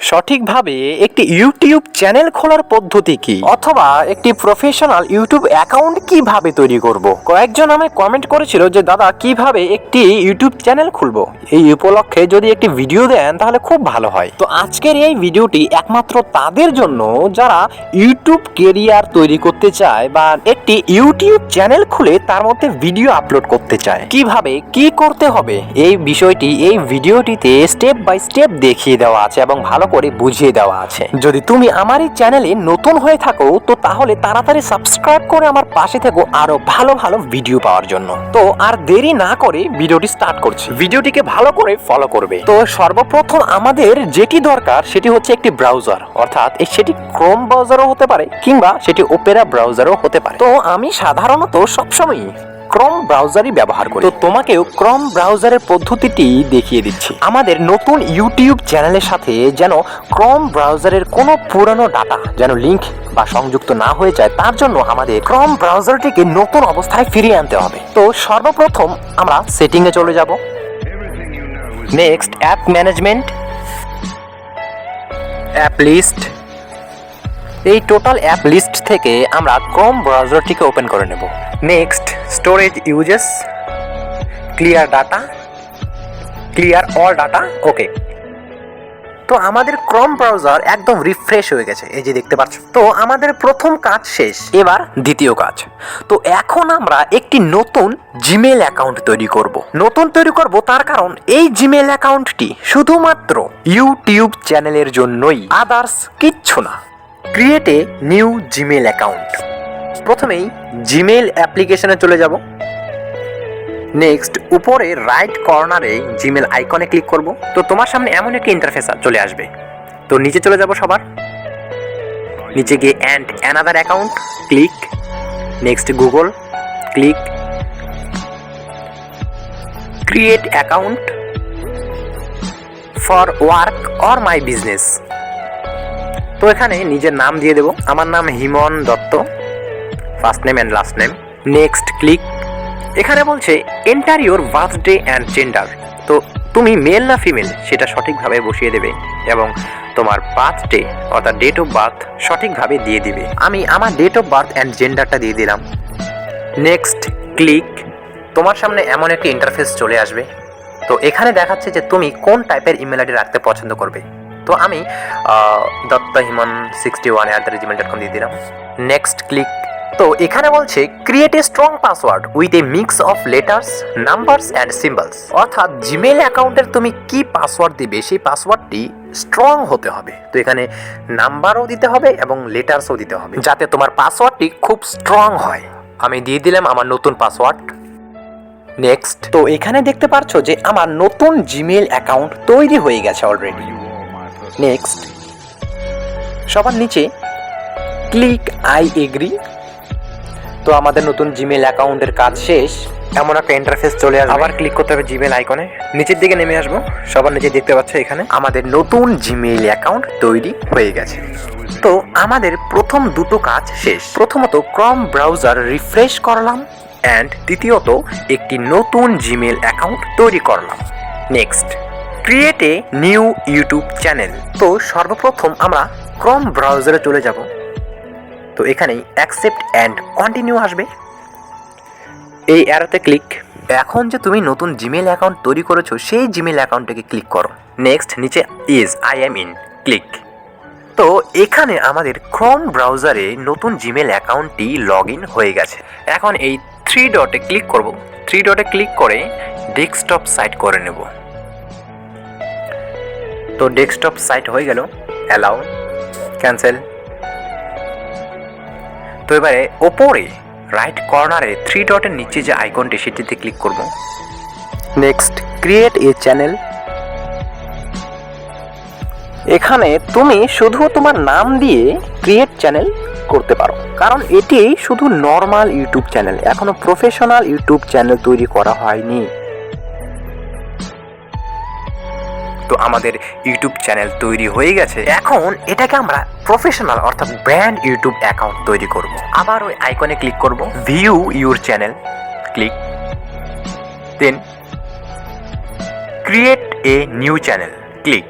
সঠিকভাবে একটি YouTube channel খোলার পদ্ধতি কি? অথবা একটি প্রফেশনাল ইউটিউব অ্যাকাউন্ট কীভাবে তৈরি করব? কয়েকজন আমায় কমেন্ট করেছিল যে, দাদা, কীভাবে একটি ইউটিউব চ্যানেল খুলবো? এই উপলক্ষে যদি একটি ভিডিও দেন, তাহলে খুব ভালো হয়। তো আজকের এই ভিডিওটি একমাত্র তাদের জন্য যারা ইউটিউব কেরিয়ার তৈরি করতে চায় বা একটি ইউটিউব চ্যানেল খুলে তার মধ্যে ভিডিও আপলোড করতে চায়, কীভাবে, কি করতে হবে? এই বিষয়টি এই ভিডিওটিতে স্টেপ বাই স্টেপ দেখিয়ে দেওয়া আছে এবং ভালো করে বুঝিয়ে দেওয়া আছে। যদি তুমি আমার এই চ্যানেলে নতুন হয়ে থাকো, তো তাহলে তাড়াতাড়ি সাবস্ক্রাইব করে আমার পাশে থেকো আরও ভালো ভালো ভিডিও পাওয়ার জন্য। তো আর দেরি না করে ভিডিওটি স্টার্ট করছি। ভিডিওটিকে ভালো করে ফলো করবে। তো সর্বপ্রথম আমাদের যেটি দরকার, সেটি হচ্ছে একটি ব্রাউজার অর্থাৎ সেটি ক্রোম ব্রাউজারও হতে পারে, কিংবা সেটি ওপেরা ব্রাউজারও হতে পারে। তো আমি সাধারণত সবসময় ক্রোম ব্রাউজারই ব্যবহার করি। তো তোমাকেও ক্রম ব্রাউজারের পদ্ধতিটি দেখিয়ে দিচ্ছি। আমাদের নতুন ইউটিউব চ্যানেলের সাথে যেন ক্রম ব্রাউজারের কোনো পুরনো ডাটা যেন লিংক বা সংযুক্ত না হয়ে যায়, তার জন্য আমাদের ক্রম ব্রাউজারটিকে নতুন অবস্থায় ফিরিয়ে আনতে হবে। তো সর্বপ্রথম আমরা সেটিংয়ে চলে যাব। Next app management app list এই টোটাল অ্যাপ লিস্ট থেকে আমরা ক্রোম ব্রাউজারটিকে ওপেন করে নেব। Next, storage usage, clear data, clear all data, okay. তো আমাদের ক্রম ব্রাউজার একদম রিফ্রেশ হয়ে গেছে, এই যে দেখতে পাচ্ছ। তো আমাদের প্রথম কাজ শেষ, এবার দ্বিতীয় কাজ। তো এখন আমরা একটি নতুন জিমেল অ্যাকাউন্ট তৈরি করব। নতুন তৈরি করব তার কারণ এই জিমেল অ্যাকাউন্টটি শুধুমাত্র ইউটিউব চ্যানেলের জন্যই, আদার্স কিচ্ছু না। Create a new Gmail account প্রথমেই জিমেল অ্যাপ্লিকেশনে চলে যাব। নেক্সট উপরে রাইট কর্নারে জিমেল আইকনে ক্লিক করব। তো তোমার সামনে এমন একটি ইন্টারফেস চলে আসবে। তো নিচে চলে যাব সবার। নিচে গিয়ে and another account click next Google click create account for work or my business তো এখানে নিজের নাম দিয়ে দেবো। আমার নাম Himon Dutta. First name and last name next click এখানে বলছে enter your birthday and gender তো তুমি মেল না ফিমেল সেটা সঠিকভাবে বসিয়ে দেবে এবং তোমার বার্থডে অর্থাৎ ডেট অফ বার্থ সঠিকভাবে দিয়ে দিবে। আমি আমার ডেট অফ বার্থ অ্যান্ড জেন্ডারটা দিয়ে দিলাম। নেক্সট ক্লিক তোমার সামনে এমন একটি ইন্টারফেস চলে আসবে। তো এখানে দেখাচ্ছে যে তুমি কোন টাইপের ইমেল আইডি রাখতে পছন্দ করবে। তো আমি Dutta Himan sixty one at the Gmail dot com দিয়ে দিলাম। নেক্সট ক্লিক তো এখানে বলছে create a strong password with a mix of letters numbers and symbols অর্থাৎ জিমেল অ্যাকাউন্টের তুমি কি পাসওয়ার্ড দিবে, সেই পাসওয়ার্ডটি স্ট্রং হতে হবে। তো এখানে নাম্বারও দিতে হবে এবং লেটার্সও দিতে হবে, যাতে তোমার পাসওয়ার্ডটি খুব স্ট্রং হয়। আমি দিয়ে দিলাম আমার নতুন পাসওয়ার্ড নেক্সট তো এখানে দেখতে পারছ যে আমার নতুন জিমেল অ্যাকাউন্ট তৈরি হয়ে গেছে অলরেডি নেক্সট সবার নিচে ক্লিক আই এগ্রি তো আমাদের নতুন জিমেল অ্যাকাউন্টের কাজ শেষ। এমন একটা ইন্টারফেস চলে আসবে। আবার ক্লিক করতে হবে জিমেল আইকনে নিচের দিকে নেমে আসব। সবার নিচে দেখতে পাচ্ছ এখানে আমাদের নতুন জিমেল অ্যাকাউন্ট তৈরি হয়ে গেছে। তো আমাদের প্রথম দুটো কাজ শেষ। প্রথমত ক্রম ব্রাউজার রিফ্রেশ করলাম অ্যান্ড দ্বিতীয়ত একটি নতুন জিমেল অ্যাকাউন্ট তৈরি করলাম। Next create a new YouTube channel তো সর্বপ্রথম আমরা ক্রম ব্রাউজারে চলে যাব। তো এখানেই অ্যাকসেপ্ট অ্যান্ড কন্টিনিউ আসবে। এই অ্যারোতে ক্লিক এখন যে তুমি নতুন জিমেল অ্যাকাউন্ট তৈরি করেছ, সেই জিমেল অ্যাকাউন্টটাকে ক্লিক করো। নেক্সট নিচে is I am in click তো এখানে আমাদের ক্রোম ব্রাউজারে নতুন জিমেল অ্যাকাউন্টটি লগ ইন হয়ে গেছে। এখন এই থ্রি ডটে ক্লিক করব। থ্রি ডটে ক্লিক করে ডেস্কটপ সাইট করে নেব। তো ডেস্কটপ সাইট হয়ে গেল। অ্যালাউ ক্যান্সেল তো এবারে ওপরে রাইট কর্নারে থ্রি ডটের নিচে যে আইকনটি সেটিতে ক্লিক করব। নেক্সট ক্রিয়েট এ চ্যানেল এখানে তুমি শুধু তোমার নাম দিয়ে ক্রিয়েট চ্যানেল করতে পারো। কারণ এটি শুধু নর্মাল ইউটিউব চ্যানেল এখনও প্রফেশনাল ইউটিউব চ্যানেল তৈরি করা হয়নি। তো আমাদের ইউটিউব চ্যানেল তৈরি হয়ে গেছে। এখন এটাকে আমরা প্রফেশনাল অর্থাৎ ব্র্যান্ড ইউটিউব অ্যাকাউন্ট তৈরি করব। আবার ওই আইকনে ক্লিক করব। View your channel click then create a new channel click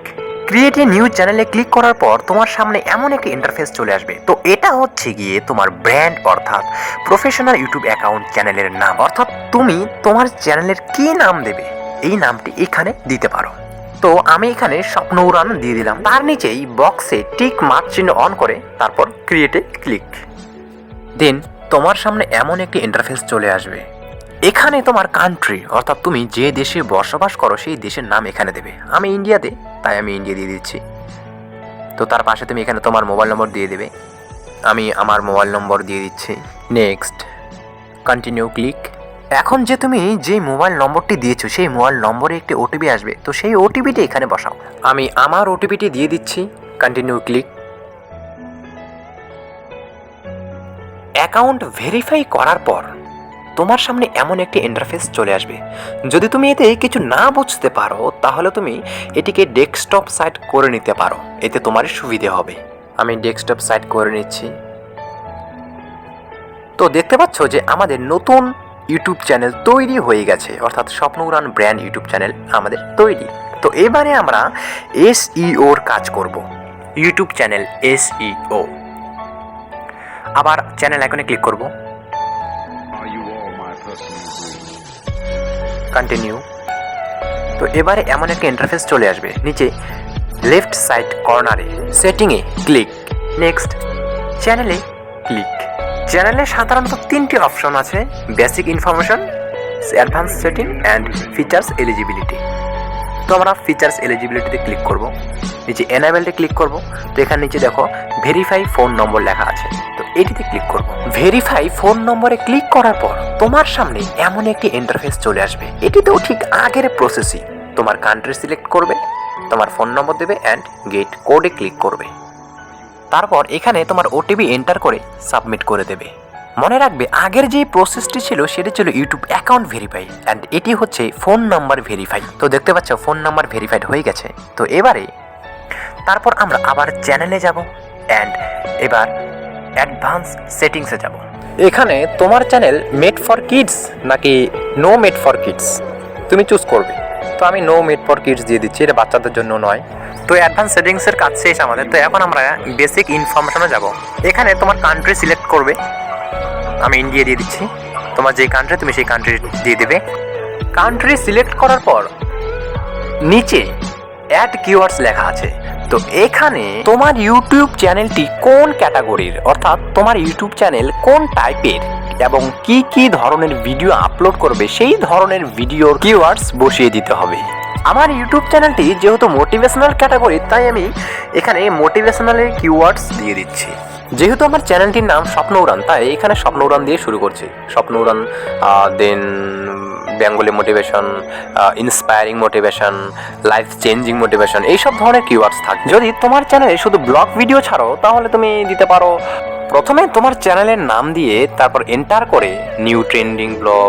create a new চ্যানেলে ক্লিক করার পর তোমার সামনে এমন একটি ইন্টারফেস চলে আসবে। তো এটা হচ্ছে গিয়ে তোমার ব্র্যান্ড অর্থাৎ প্রফেশনাল ইউটিউব অ্যাকাউন্ট চ্যানেলের নাম। অর্থাৎ তুমি তোমার চ্যানেলের কি নাম দেবে? এই নামটি এখানে দিতে পারো। তো আমি এখানে স্বপ্ন উড়ান দিয়ে দিলাম। তার নিচেই বক্সে টিক মার্ক চিহ্ন অন করে তারপর ক্রিয়েটে ক্লিক দেন তোমার সামনে এমন একটি ইন্টারফেস চলে আসবে। এখানে তোমার কান্ট্রি অর্থাৎ তুমি যে দেশে বসবাস করো সেই দেশের নাম এখানে দেবে। আমি ইন্ডিয়াতে, তাই আমি ইন্ডিয়া দিয়ে দিচ্ছি। তো তার পাশে তুমি এখানে তোমার মোবাইল নম্বর দিয়ে দেবে। আমি আমার মোবাইল নম্বর দিয়ে দিচ্ছি। নেক্সট কন্টিনিউ ক্লিক এখন যে তুমি যে মোবাইল নম্বরটি দিয়েছ, সেই মোবাইল নম্বরে একটি ওটিপি আসবে। তো সেই ওটিপিটি এখানে বসাও। আমি আমার ওটিপিটি দিয়ে দিচ্ছি। কন্টিনিউ ক্লিক অ্যাকাউন্ট ভেরিফাই করার পর তোমার সামনে এমন একটি ইন্টারফেস চলে আসবে। যদি তুমি এতে কিছু না বুঝতে পারো, তাহলে তুমি এটিকে ডেস্কটপ সাইট করে নিতে পারো। এতে তোমার সুবিধে হবে। আমি ডেস্কটপ সাইট করে নিচ্ছি। তো দেখতে পাচ্ছ যে আমাদের নতুন ইউটিউব চ্যানেল তৈরি হয়ে গেছে অর্থাৎ স্বপ্ন উড়ান ব্র্যান্ড ইউটিউব চ্যানেল আমাদের তৈরি। তো এবারে আমরা এসইওর কাজ করব। ইউটিউব চ্যানেল এসইও আবার চ্যানেল আইকনে ক্লিক করব? কন্টিনিউ তো এবারে এমন একটা ইন্টারফেস চলে আসবে নিচে লেফট সাইড কর্নারে সেটিংয়ে ক্লিক নেক্সট চ্যানেলে ক্লিক চ্যানেলে সাধারণত তিনটি অপশন আছে basic information advance setting and features eligibility তো আমরা ফিচার্স এলিজিবিলিটিতে ক্লিক করব। নিচে এনাবেলটে ক্লিক করব। তো এখানে নিচে দেখো ভেরিফাই ফোন নম্বর লেখা আছে। তো এটিতে ক্লিক করব। ভেরিফাই ফোন নম্বরে ক্লিক করার পর, তোমার সামনে এমন একটি ইন্টারফেস চলে আসবে। এটিতেও ঠিক আগের প্রসেসই তোমার কান্ট্রি সিলেক্ট করবে, তোমার ফোন নম্বর দেবে অ্যান্ড গেট কোডে ক্লিক করবে। তারপর এখানে তোমার ওটিপি এন্টার করে সাবমিট করে দেবে। মনে রাখবে, আগের যে প্রসেসটি ছিল, সেটি ছিল ইউটিউব অ্যাকাউন্ট ভেরিফাই অ্যান্ড এটি হচ্ছে ফোন নাম্বার ভেরিফাই তো দেখতে পাচ্ছ ফোন নাম্বার ভেরিফাইড হয়ে গেছে। তো এবারে, তারপর আমরা আবার চ্যানেলে যাব অ্যান্ড এবার অ্যাডভান্স সেটিংসে যাব। এখানে তোমার চ্যানেল মেড ফর কিডস নাকি নো মেড ফর কিডস তুমি চুজ করবে। তো আমি নো মেড ফর কিডস দিয়ে দিচ্ছি, এটা বাচ্চাদের জন্য নয়। তো অ্যাডভান্স সেটিংসের কাজ শেষ আমাদের, তো এখন আমরা বেসিক ইনফরমেশনে যাব। এখানে তোমার কান্ট্রি সিলেক্ট করবে, আমি ইন্ডিয়া দিয়ে দিচ্ছি। তোমার যে কান্ট্রি তুমি সেই কান্ট্রি দিয়ে দেবে। কান্ট্রি সিলেক্ট করার পর, নিচে অ্যাড কিওয়ার্ডস লেখা আছে। তো এখানে তোমার ইউটিউব চ্যানেলটি কোন ক্যাটাগরির অর্থাৎ তোমার ইউটিউব চ্যানেল কোন টাইপের এবং কি কি ধরনের ভিডিও আপলোড করবে, সেই ধরনের ভিডিওর কিওয়ার্ডস বসিয়ে দিতে হবে। আমার ইউটিউব চ্যানেলটি যেহেতু মোটিভেশনাল ক্যাটাগরি তাই আমি এখানে মোটিভেশনালের কিওয়ার্ডস দিয়ে দিচ্ছি। যেহেতু আমার চ্যানেলটির নাম স্বপ্ন উড়ান তাই এখানে স্বপ্ন উড়ান দিয়ে শুরু করছি। স্বপ্ন উড়ান then Bengali motivation inspiring motivation life changing motivation এইসব ধরনের কিওয়ার্ডস থাকে। যদি তোমার চ্যানেলে শুধু ব্লগ ভিডিও ছাড়ো, তাহলে তুমি দিতে পারো প্রথমে তোমার চ্যানেলের নাম দিয়ে তারপর এন্টার করে new trending vlog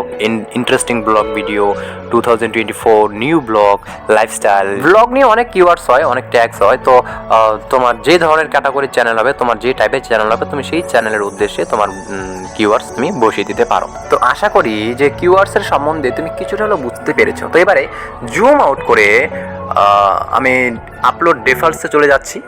interesting vlog video two thousand twenty four new vlog lifestyle vlog নিয়ে অনেক কিওয়ার্ডস হয়, অনেক ট্যাক্স হয়। তো তোমার যে ধরনের ক্যাটাগরির চ্যানেল হবে, তোমার যে টাইপের চ্যানেল হবে, তুমি সেই চ্যানেলের উদ্দেশ্যে তোমার কিওয়ার্ডস তুমি বসিয়ে দিতে পারো। তো আশা করি যে কিওয়ার্ডসের সম্বন্ধে তুমি কিছুটা হলেও বুঝতে পেরেছ। তো এবারে জুম আউট করে আমি আপলোড ডেফার্সে চলে যাচ্ছি।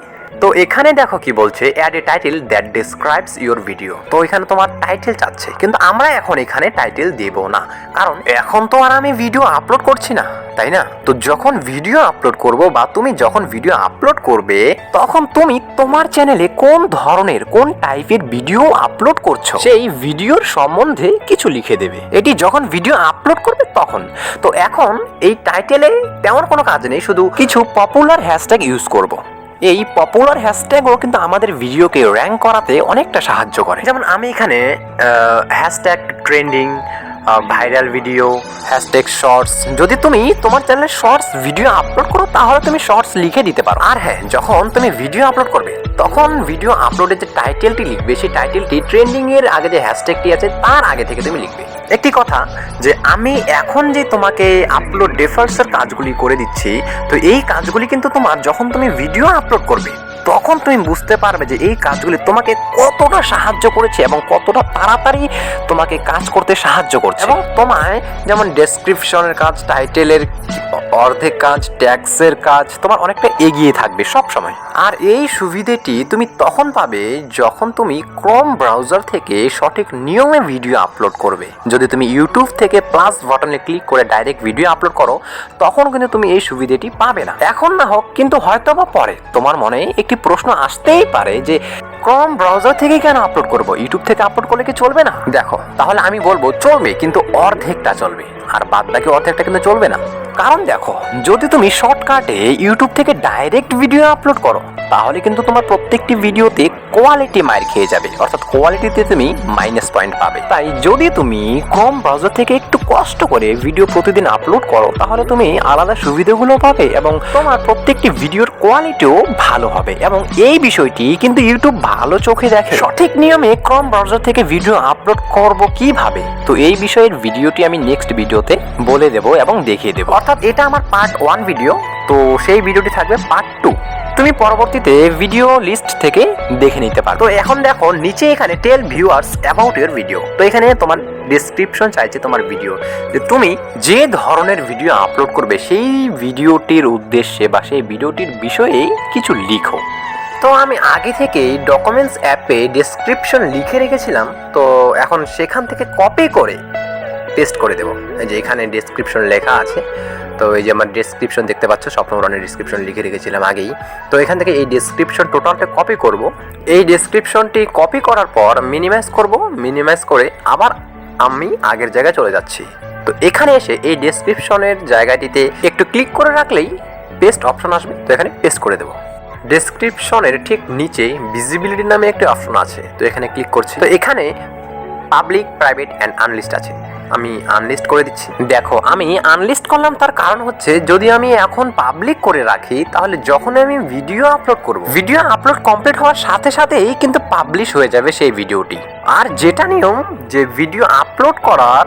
তো এখানে দেখো কি বলছে add a title that describes your video তো এখানে তোমার টাইটেল চাচ্ছে, কিন্তু আমরা এখন এখানে টাইটেল দেব না, কারণ এখন তো আর আমি ভিডিও আপলোড করছি না, তাই না? তো যখন ভিডিও আপলোড করব বা তুমি যখন ভিডিও আপলোড করবে, তখন তুমি তোমার চ্যানেলে কোন ধরনের, কোন টাইপের ভিডিও আপলোড করছ, সেই ভিডিওর সম্বন্ধে কিছু লিখে দেবে। এটি যখন ভিডিও আপলোড করবে তখন। তো এখন এই টাইটেলে তেমন কোনো কাজ নেই, শুধু কিছু পপুলার হ্যাশট্যাগ ইউজ করব। এই পপুলার হ্যাশট্যাগও কিন্তু আমাদের ভিডিওকে র্যাঙ্ক করাতে অনেকটা সাহায্য করে। যেমন আমি এখানে hashtag trending viral video hashtag shorts যদি তুমি তোমার চ্যানেলে শর্টস ভিডিও আপলোড করো, তাহলে তুমি শর্টস লিখে দিতে পারো। আর হ্যাঁ যখন তুমি ভিডিও আপলোড করবে, তখন ভিডিও আপলোডের যে টাইটেলটি লিখবে, সেই টাইটেলটি ট্রেন্ডিংয়ের আগে যে হ্যাশট্যাগটি আছে, তার আগে থেকে তুমি লিখবে। একটি কথা, যে আমি এখন যে তোমাকে আপলোড ডেফার্সের কাজগুলি করে দিচ্ছি, তো এই কাজগুলি কিন্তু তোমার যখন তুমি ভিডিও আপলোড করবে তখন তুমি বুঝতে পারবে যে এই কাজগুলি তোমাকে কতটা সাহায্য করেছে এবং কতটা তাড়াতাড়ি তোমাকে কাজ করতে সাহায্য করছে। এবং তোমায় যেমন ডেসক্রিপশনের কাজ টাইটেলের অর্ধেক কাজ ট্যাক্সের কাজ, তোমার অনেকটা এগিয়ে থাকবে সব সময়। আর এই সুবিধাটি তুমি তখন পাবে যখন তুমি ক্রোম ব্রাউজার থেকে সঠিক নিয়মে ভিডিও আপলোড করবে। যদি তুমি ইউটিউব থেকে প্লাস বাটনে ক্লিক করে ডাইরেক্ট ভিডিও আপলোড করো, তখন কিন্তু তুমি এই সুবিধাটি পাবে না। এখন না হোক, কিন্তু হয়তো বা পরে তোমার মনে একটি প্রশ্ন আসতেই পারে যে ক্রম ব্রাউজার থেকে কেন আপলোড করব? ইউটিউব থেকে আপলোড করলে কি চলবে না? দেখো, তাহলে আমি বলব চলবে, কিন্তু অর্ধেকটা চলবে। আর বাদ বাকি অর্ধেকটা কিন্তু চলবে না। কারণ দেখো, যদি তুমি শর্টকাটে ইউটিউব থেকে ডাইরেক্ট ভিডিও আপলোড করো, তাহলে কিন্তু তোমার প্রত্যেকটি ভিডিওতে কোয়ালিটি মার খেয়ে যাবে। অর্থাৎ কোয়ালিটিতে তুমি মাইনাস পয়েন্ট পাবে। তাই যদি তুমি ক্রোম ব্রাউজার থেকে একটু কষ্ট করে ভিডিও প্রতিদিন আপলোড করো, তাহলে তুমি আলাদা সুবিধাগুলো পাবে এবং তোমার প্রত্যেকটি ভিডিওর কোয়ালিটিও ভালো হবে। এবং এই বিষয়টি কিন্তু ইউটিউব ভালো চোখে দেখে। সঠিক নিয়মে ক্রোম ব্রাউজার থেকে ভিডিও আপলোড করব কীভাবে? তো এই বিষয়ের ভিডিওটি আমি নেক্সট ভিডিওতে বলে দেব এবং দেখিয়ে দেবো। অর্থাৎ এটা আমার পার্ট ওয়ান ভিডিও তো সেই ভিডিওটি থাকবে পার্ট টু তুমি পরবর্তীতে ভিডিও লিস্ট থেকে দেখে নিতে পারো। তো এখন দেখো, নিচে এখানে tell viewers about your video তো এখানে তোমার ডেসক্রিপশন চাইছে তোমার ভিডিও যে তুমি যে ধরনের ভিডিও আপলোড করবে, সেই ভিডিওটির উদ্দেশ্যে বা সেই ভিডিওটির বিষয়ে কিছু লিখো। তো আমি আগে থেকেই ডকুমেন্টস অ্যাপে ডেসক্রিপশন লিখে রেখেছিলাম। তো এখন সেখান থেকে কপি করে পেস্ট করে দেবো। এই যে এখানে ডেসক্রিপশন লেখা আছে। তো এই যে আমার ডেসক্রিপশন দেখতে পাচ্ছ স্বপ্নবরণের ডিসক্রিপশন লিখে রেখেছিলাম আগেই। তো এখান থেকে এই ডেসক্রিপশন টোটালটা কপি করব। এই ডেসক্রিপশনটি কপি করার পর মিনিমাইজ করব। মিনিমাইজ করে আবার আমি আগের জায়গায় চলে যাচ্ছি। তো এখানে এসে এই ডেসক্রিপশনের জায়গাটিতে একটু ক্লিক করে রাখলেই পেস্ট অপশন আসবে। তো এখানে পেস্ট করে দেবো। ডেসক্রিপশনের ঠিক নিচে ভিজিবিলিটি নামে একটি অপশন আছে। তো এখানে ক্লিক করছি। তো এখানে পাবলিক প্রাইভেট অ্যান্ড আনলিস্ট আছে। আমি আনলিস্ট করে দিচ্ছি। দেখো, আমি আনলিস্ট করলাম তার কারণ হচ্ছে, যদি আমি এখন পাবলিক করে রাখি, তাহলে যখন আমি ভিডিও আপলোড করব ভিডিও আপলোড কমপ্লিট হওয়ার সাথে সাথেই কিন্তু পাবলিশ হয়ে যাবে সেই ভিডিওটি আর যেটা নিয়ম, যে ভিডিও আপলোড করার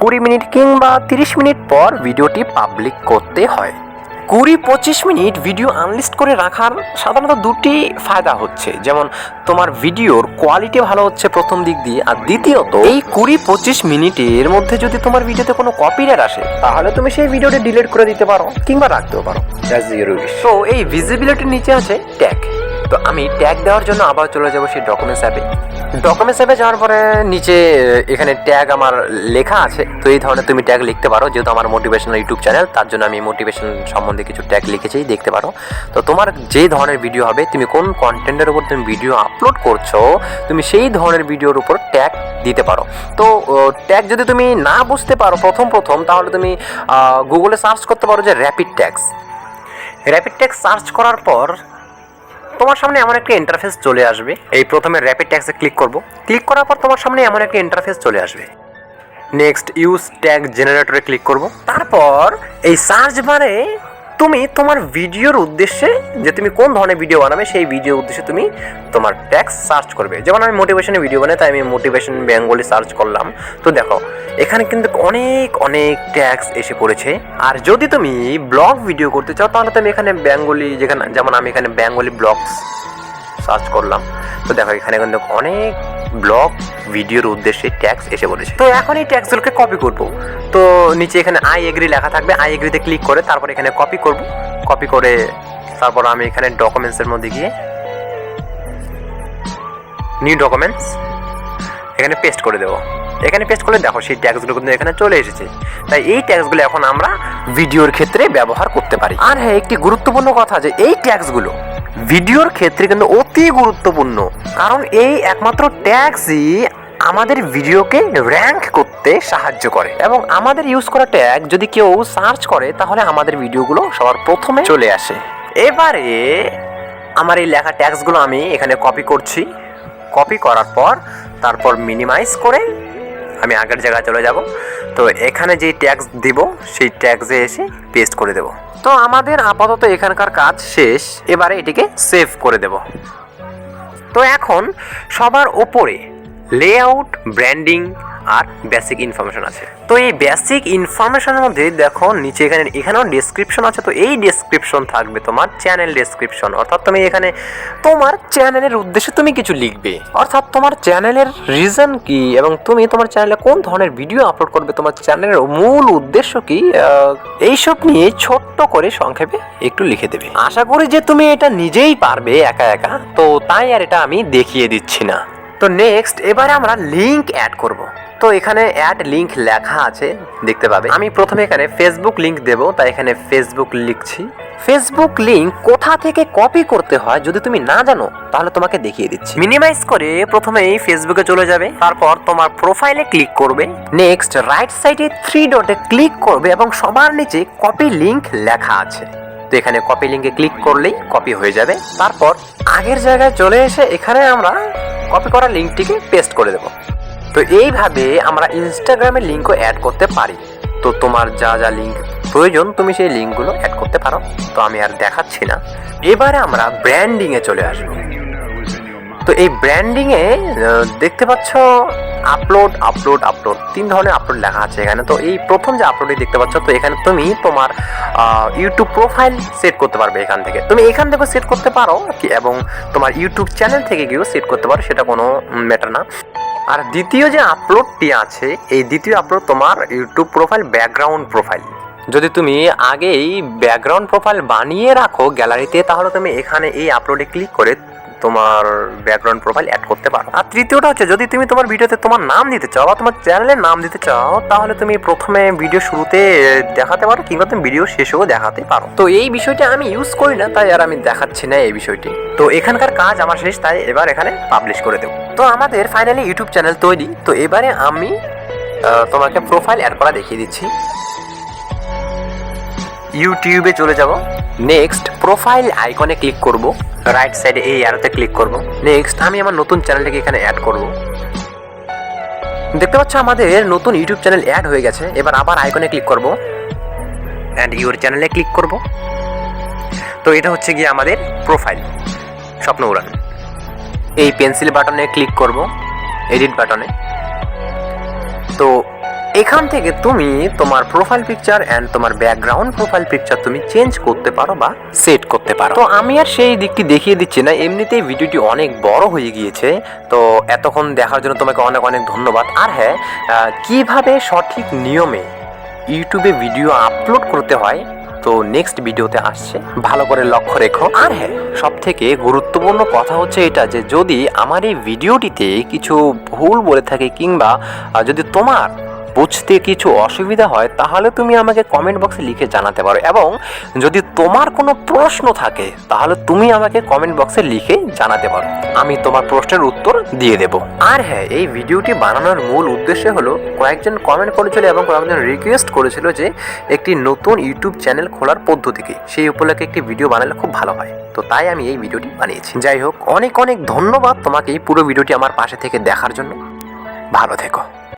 কুড়ি মিনিট কিংবা তিরিশ মিনিট পর ভিডিওটি পাবলিক করতে হয়। কুড়ি পঁচিশ মিনিট ভিডিও আনলিস্ট করে রাখার সাধারণত দুটি ফায়দা হচ্ছে। যেমন তোমার ভিডিওর কোয়ালিটি ভালো হচ্ছে প্রথম দিক দিয়ে আর দ্বিতীয়ত এই কুড়ি পঁচিশ মিনিটের মধ্যে যদি তোমার ভিডিওতে কোনো কপিরাইট আসে তাহলে তুমি সেই ভিডিওটি ডিলিট করে দিতে পারো কিংবা রাখতেও পারো। তো এই ভিজিবিলিটির নিচে আছে ট্যাগ তো আমি ট্যাগ দেওয়ার জন্য আবার চলে যাব সেই ডকুমেন্টস অ্যাপে ডকুমেন্টস অ্যাপে যাওয়ার পরে নিচে এখানে ট্যাগ আমার লেখা আছে, তো এই ধরনের তুমি ট্যাগ লিখতে পারো, যেহেতু আমার মোটিভেশনাল ইউটিউব চ্যানেল তার জন্য আমি মোটিভেশন সম্বন্ধে কিছু ট্যাগ লিখেছি, দেখতে পারো। তো তোমার যে ধরনের ভিডিও হবে, তুমি কোন কন্টেন্টের উপর তুমি ভিডিও আপলোড করছ, তুমি সেই ধরনের ভিডিওর উপর ট্যাগ দিতে পারো। তো ট্যাগ যদি তুমি না বুঝতে পারো প্রথম প্রথম, তাহলে তুমি গুগলে সার্চ করতে পারো যে rapid tags rapid tags search করার পর তোমার সামনে এমন একটা ইন্টারফেস চলে আসবে। এই প্রথমে র্যাপিড ট্যাক্সে ক্লিক করব। ক্লিক করার পর তোমার সামনে এমন একটা ইন্টারফেস চলে আসবে। নেক্সট ইউজ ট্যাগ জেনারেটরে ক্লিক করব। তারপর এই সার্চ বারে তুমি তোমার ভিডিওর উদ্দেশ্যে যে তুমি কোন ধরনের ভিডিও বানাবে, সেই ভিডিওর উদ্দেশ্যে তুমি তোমার ট্যাক্স সার্চ করবে। যেমন আমি মোটিভেশনের ভিডিও বানাই, তাই আমি মোটিভেশন বেঙ্গলি সার্চ করলাম। তো দেখো, এখানে কিন্তু অনেক অনেক ট্যাক্স এসে পড়েছে। আর যদি তুমি ব্লগ ভিডিও করতে চাও, তাহলে তুমি এখানে বেঙ্গলি যেখানে, যেমন আমি এখানে বেঙ্গলি ব্লগস সার্চ করলাম। তো দেখো, এখানে কিন্তু অনেক ব্লগ ভিডিওর উদ্দেশ্যে ট্যাক্স এসে পড়েছে। তো এখন এই ট্যাক্সগুলোকে কপি করব। তো নিচে এখানে আই এগ্রি লেখা থাকবে। আই এগ্রিতে ক্লিক করে তারপর এখানে কপি করব। কপি করে তারপর আমি এখানে ডকুমেন্টসের মধ্যে গিয়ে নিউ ডকুমেন্টস এখানে পেস্ট করে দেবো। এখানে পেস্ট করলে দেখো সেই ট্যাক্সগুলো কিন্তু এখানে চলে এসেছে। তাই এই ট্যাক্সগুলো এখন আমরা ভিডিওর ক্ষেত্রে ব্যবহার করতে পারি। আর হ্যাঁ একটি গুরুত্বপূর্ণ কথা যে এই ট্যাক্সগুলো ভিডিওর ক্ষেত্রে কিন্তু অতি গুরুত্বপূর্ণ। কারণ এই একমাত্র ট্যাক্সই আমাদের ভিডিওকে র্যাঙ্ক করতে সাহায্য করে। এবং আমাদের ইউজ করা ট্যাগ যদি কেউ সার্চ করে, তাহলে আমাদের ভিডিওগুলো সবার প্রথমে চলে আসে। এবারে আমার এই লেখা ট্যাক্সগুলো আমি এখানে কপি করছি। কপি করার পর তারপর মিনিমাইজ করে আমি আগের জায়গায় চলে যাব। তো এখানে যেই ট্যাক্স দিব, সেই ট্যাক্সে এসে পেস্ট করে দেব। তো আমাদের আপাতত এখানকার কাজ শেষ। এবারে এটিকে সেভ করে দেব। তো এখন সবার ওপরে লেআউট ব্র্যান্ডিং আর বেসিক ইনফরমেশন আছে। তো এই বেসিক ইনফরমেশনের মধ্যে দেখো, নিচে এখানে, এখানেও ডেসক্রিপশন আছে। তো এই ডেসক্রিপশন থাকবে তোমার চ্যানেল ডেসক্রিপশন অর্থাৎ তুমি এখানে তোমার চ্যানেলের উদ্দেশ্যে তুমি কিছু লিখবে। অর্থাৎ তোমার চ্যানেলের রিজন কি এবং তুমি তোমার চ্যানেলে কোন ধরনের ভিডিও আপলোড করবে, তোমার চ্যানেলের মূল উদ্দেশ্য কি এইসব নিয়ে ছোট্ট করে সংক্ষেপে একটু লিখে দেবে। আশা করি যে তুমি এটা নিজেই পারবে একা একা। তো তাই আর এটা আমি দেখিয়ে দিচ্ছি না। তো নেক্সট এবারে আমরা লিঙ্ক অ্যাড করব। তো এখানে অ্যাড লিঙ্ক লেখা আছে, দেখতে পাবে। আমি প্রথমে এখানে ফেসবুক লিঙ্ক দেব, তাই এখানে ফেসবুক লিখছি। ফেসবুক লিঙ্ক কোথা থেকে কপি করতে হয় যদি তুমি না জানো, তাহলে তোমাকে দেখিয়ে দিচ্ছি। মিনিমাইজ করে প্রথমেই ফেসবুকে চলে যাবে, তারপর তোমার প্রোফাইলে ক্লিক করবে। নেক্সট রাইট সাইডে থ্রি ডটে ক্লিক করবে এবং সবার নিচে কপি লিঙ্ক লেখা আছে। তো এখানে কপি লিঙ্কে ক্লিক করলেই কপি হয়ে যাবে। তারপর আগের জায়গায় চলে এসে এখানে আমরা কপি করা লিঙ্কটিকে পেস্ট করে দেব। তো এইভাবে আমরা ইনস্টাগ্রামের লিঙ্কও অ্যাড করতে পারি। তো তোমার যা যা লিঙ্ক প্রয়োজন, তুমি সেই লিঙ্কগুলো অ্যাড করতে পারো। তো আমি আর দেখাচ্ছি না। এবারে আমরা ব্র্যান্ডিংয়ে চলে আসব। তো এই ব্র্যান্ডিংয়ে দেখতে পাচ্ছ আপলোড আপলোড আপলোড তিন ধরনের আপলোড লেখা আছে এখানে। তো এই প্রথম যে আপলোডটি দেখতে পাচ্ছ, তো এখানে তুমি তোমার ইউটিউব প্রোফাইল সেট করতে পারবে এখান থেকে। তুমি এখান থেকেও সেট করতে পারো এবং তোমার ইউটিউব চ্যানেল থেকে গিয়েও সেট করতে পারো, সেটা কোনো ম্যাটার না। আর দ্বিতীয় যে আপলোডটি আছে, এই দ্বিতীয় আপলোড তোমার ইউটিউব প্রোফাইল ব্যাকগ্রাউন্ড প্রোফাইল যদি তুমি আগেই ব্যাকগ্রাউন্ড প্রোফাইল বানিয়ে রাখো গ্যালারিতে তাহলে তুমি এখানে এই আপলোডে ক্লিক করে তোমার ব্যাকগ্রাউন্ড প্রোফাইল অ্যাড করতে পারো। আর তৃতীয়টা হচ্ছে, যদি তুমি তোমার ভিডিওতে তোমার নাম দিতে চাও বা তোমার চ্যানেলের নাম দিতে চাও, তাহলে তুমি প্রথমে ভিডিও শুরুতে দেখাতে পারো কিংবা তুমি ভিডিও শেষেও দেখাতে পারো। তো এই বিষয়টা আমি ইউজ করি না, তাই আর আমি দেখাচ্ছি না এই বিষয়টি। তো এখানকার কাজ আমার শেষ, তাই এবার এখানে পাবলিশ করে দেবো। তো আমাদের ফাইনালি ইউটিউব চ্যানেল তৈরি। তো এবারে আমি তোমাকে প্রোফাইল অ্যাড করা দেখিয়ে দিচ্ছি। ইউটিউবে চলে যাব। নেক্সট প্রোফাইল আইকনে ক্লিক করব। রাইট সাইডে এই অ্যারোতে ক্লিক করব। নেক্সট আমি আমার নতুন চ্যানেলটাকে এখানে অ্যাড করব। দেখতে পাচ্ছ আমাদের নতুন ইউটিউব চ্যানেল অ্যাড হয়ে গেছে। এবার আবার আইকনে ক্লিক করব। অ্যান্ড ইউর চ্যানেলে ক্লিক করব। তো এটা হচ্ছে গিয়ে আমাদের প্রোফাইল স্বপ্ন উড়ান। এই পেন্সিল বাটনে ক্লিক করব এডিট বাটনে তো এখান থেকে তুমি তোমার প্রোফাইল পিকচার অ্যান্ড তোমার ব্যাকগ্রাউন্ড প্রোফাইল পিকচার তুমি চেঞ্জ করতে পারো বা সেট করতে পারো। তো আমি আর সেই দিকটি দেখিয়ে দিচ্ছি না, এমনিতেই ভিডিওটি অনেক বড় হয়ে গিয়েছে, তো এতক্ষণ দেখার জন্য তোমাকে অনেক অনেক ধন্যবাদ। আর হ্যাঁ কীভাবে সঠিক নিয়মে ইউটিউবে ভিডিও আপলোড করতে হয়, তো নেক্সট ভিডিওতে আসছে, ভালো করে লক্ষ্য রেখো। আর হ্যাঁ সব থেকে গুরুত্বপূর্ণ কথা হচ্ছে এটা যে যদি আমার এই ভিডিওটিতে কিছু ভুল বলে থাকে কিংবা যদি তোমার বুঝতে কিছু অসুবিধা হয়, তাহলে তুমি আমাকে কমেন্ট বক্সে লিখে জানাতে পারো। এবং যদি তোমার কোনো প্রশ্ন থাকে, তাহলে তুমি আমাকে কমেন্ট বক্সে লিখে জানাতে পারো। আমি তোমার প্রশ্নের উত্তর দিয়ে দেব। আর হ্যাঁ এই ভিডিওটি বানানোর মূল উদ্দেশ্য হলো, কয়েকজন কমেন্ট করেছিল এবং কয়েকজন রিকোয়েস্ট করেছিল যে একটি নতুন ইউটিউব চ্যানেল খোলার পদ্ধতি কি সেই উপলক্ষে একটি ভিডিও বানালে খুব ভালো হয়। তো তাই আমি এই ভিডিওটি বানিয়েছি। যাই হোক, অনেক অনেক ধন্যবাদ তোমাকে এই পুরো ভিডিওটি আমার পাশে থেকে দেখার জন্য। ভালো থেকো।